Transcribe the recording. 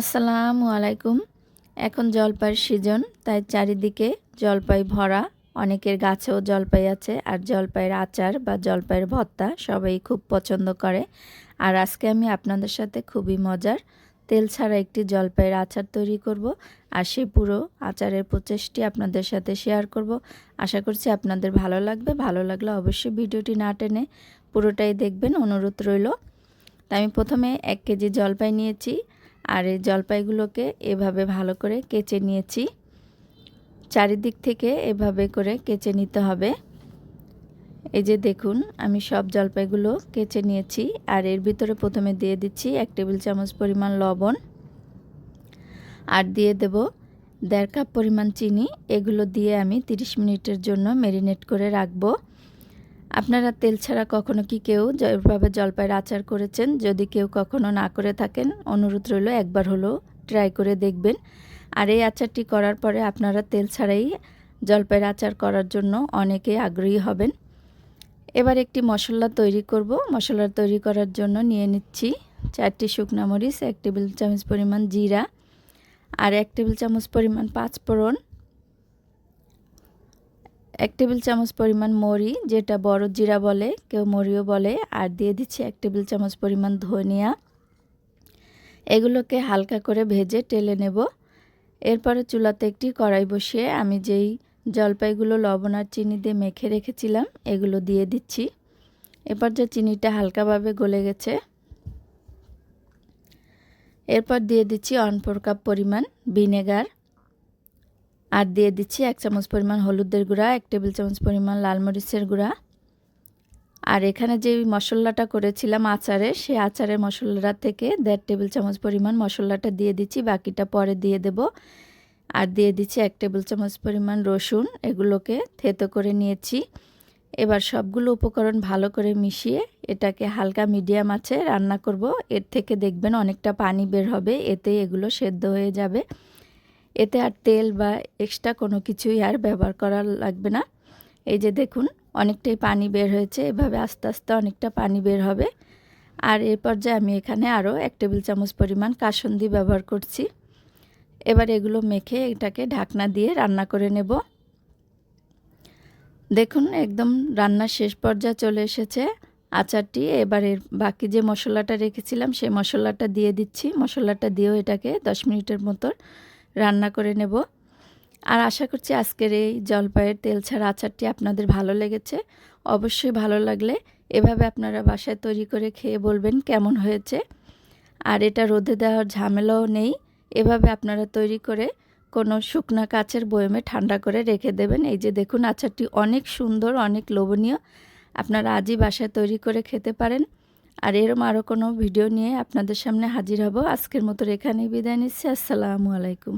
আসসালামু আলাইকুম। এখন জলপাইয়ের সিজন, তাই চারিদিকে জলপাই ভরা। অনেকের গাছেও জলপাই আছে, আর জলপাইয়ের আচার বা জলপাইয়ের ভর্তা সবাই খুব পছন্দ করে। আর আজকে আমি আপনাদের সাথে খুবই মজার, তেল ছাড়া একটি জলপাইয়ের আচার তৈরি করব। আর সেই পুরো আচারের প্রচেষ্টি আপনাদের সাথে শেয়ার করব। আশা করছি আপনাদের ভালো লাগবে। ভালো লাগলে অবশ্যই ভিডিওটি না টেনে পুরোটাই দেখবেন, অনুরোধ রইল। তাই আমি প্রথমে এক কেজি জলপাই নিয়েছি। আর এই জলপাইগুলোকে এভাবে ভালো করে কেচে নিয়েছি। চারিদিক থেকে এভাবে করে কেচে নিতে হবে। এই যে দেখুন, আমি সব জলপাইগুলো কেচে নিয়েছি আর এর ভিতরে প্রথমে দিয়ে দিচ্ছি এক টেবিল চামচ পরিমাণ লবণ। আর দিয়ে দেব দেড় কাপ পরিমাণ চিনি। এগুলো দিয়ে আমি 30 মিনিটের জন্য মেরিনেট করে রাখব। আপনারা তেল ছাড়া কখনো কি কেউ যেভাবে জলপাইয়ের আচার করেছেন? যদি কেউ কখনো না করে থাকেন, অনুরোধ রইল একবার হলো ট্রাই করে দেখবেন। আর এই আচারটি করার পরে আপনারা তেল ছাড়াই জলপাইয়ের আচার করার জন্য অনেকে আগ্রহী হবেন। এবার একটি মশলা তৈরি করব। মশলা তৈরি করার জন্য নিয়ে নিচ্ছি চারটি শুকনা মরিচ, এক টেবিল চামচ পরিমাণ জিরা আর এক টেবিল চামচ পরিমাণ পাঁচ পাঁচফোড়ন এক টেবিল চামচ পরিমাণ মরি, যেটা বড় জিরা বলে, কেউ মরিও বলে, আর দিয়ে দিচ্ছি এক টেবিল চামচ পরিমাণ ধনিয়া। এগুলোকে হালকা করে ভেজে টেলে নেব। এরপরে চুলাতে একটি কড়াই বসিয়ে আমি যেই জলপাইগুলো, লবণ আর চিনি দিয়ে মেখে রেখেছিলাম, এগুলো দিয়ে দিচ্ছি। এরপর যে চিনিটা হালকাভাবে গলে গেছে, এরপর দিয়ে দিচ্ছি অন ফোর কাপ পরিমাণ ভিনেগার। আর দিয়ে দিচ্ছি এক চামচ পরিমাণ হলুদের গুঁড়া, এক টেবিল চামচ পরিমাণ লাল মরিচের গুঁড়া। আর এখানে যে মশলাটা করেছিলাম আচারে, সেই আচারের মশলাটা থেকে দেড় টেবিল চামচ পরিমাণ মশলাটা দিয়ে দিচ্ছি, বাকিটা পরে দিয়ে দেব। আর দিয়ে দিচ্ছি এক টেবিল চামচ পরিমাণ রসুন, এগুলোকে থেতো করে নিয়েছি। এবার সবগুলো উপকরণ ভালো করে মিশিয়ে এটাকে হালকা মিডিয়াম আছে রান্না করব। এর থেকে দেখবেন অনেকটা পানি বের হবে এতে এগুলো সেদ্ধ হয়ে যাবে। এতে আর তেল বা এক্সট্রা কোনো কিছুই আর ব্যবহার করা লাগবে না। এই যে দেখুন, অনেকটাই পানি বের হয়েছে, এভাবে আস্তে আস্তে অনেকটা পানি বের হবে। আর এর পর্যায়ে আমি এখানে আরও এক টেবিল চামচ পরিমাণ কাসন্দি ব্যবহার করছি। এবার এগুলো মেখে এটাকে ঢাকনা দিয়ে রান্না করে নেব। দেখুন, একদম রান্নার শেষ পর্যায়ে চলে এসেছে। আচারটি এবারের বাকি যে মশলাটা রেখেছিলাম, সেই মশলাটা দিয়ে দিচ্ছি। মশলাটা দিয়েও এটাকে দশ মিনিটের মতো রান্না করে নেব। আর আশা করছি আজকের এই জলপাইয়ের তেল ছাড়া আচারটি আপনাদের ভালো লেগেছে। অবশ্যই ভালো লাগলে এভাবে আপনারা বাসায় তৈরি করে খেয়ে বলবেন কেমন হয়েছে। আর এটা রোদে দেওয়ার ঝামেলাও নেই। এভাবে আপনারা তৈরি করে কোনো শুকনা কাচের বয়মে ঠান্ডা করে রেখে দেবেন। এই যে দেখুন আচারটি অনেক সুন্দর, অনেক লোভনীয়। আপনারা আজই বাসায় তৈরি করে খেতে পারেন। আর এরম আরও কোনো ভিডিও নিয়ে আপনাদের সামনে হাজির হব। আজকের মতো এখানেই বিদায় নিচ্ছি। আসসালামু আলাইকুম।